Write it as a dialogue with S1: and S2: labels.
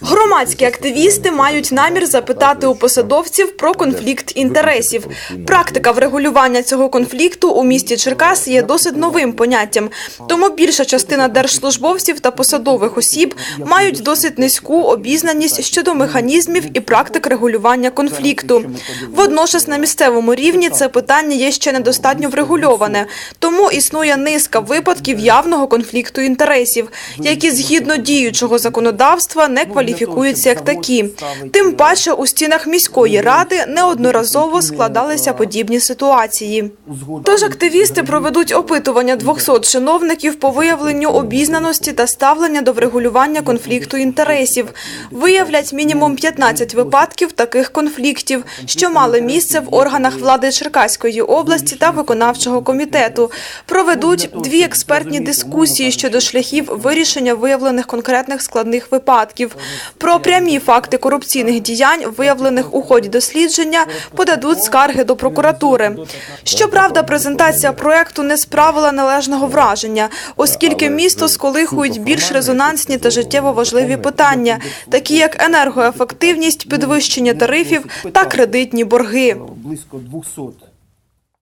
S1: Громадські активісти мають намір запитати у посадовців про конфлікт інтересів. Практика врегулювання цього конфлікту у місті Черкас є досить новим поняттям. Тому більша частина держслужбовців та посадових осіб мають досить низьку обізнаність щодо механізмів і практик регулювання конфлікту. Водночас на місцевому рівні це питання є ще недостатньо врегульоване, тому існує низка випадків явного конфлікту інтересів, які згідно діючого законодавства не кваліфікуються як такі. Тим паче у стінах міської ради неодноразово складалися подібні ситуації. Тож активісти проведуть опитування 200 чиновників по виявленню обізнаності та ставлення до врегулювання конфлікту інтересів. Виявлять мінімум 15 випадків таких конфліктів, що мали місце в органах влади Черкаської області та виконавчого комітету. Проведуть дві експертні дискусії щодо шляхів вирішення виявлених конкретних складних випадків. Про прямі факти корупційних діянь, виявлених у ході дослідження, подадуть скарги до прокуратури. Щоправда, презентація проекту не справила належного враження, оскільки місто сколихують більш резонансні та життєво важливі питання, такі як енергоефективність, підвищення тарифів та кредитні борги.
S2: близько 200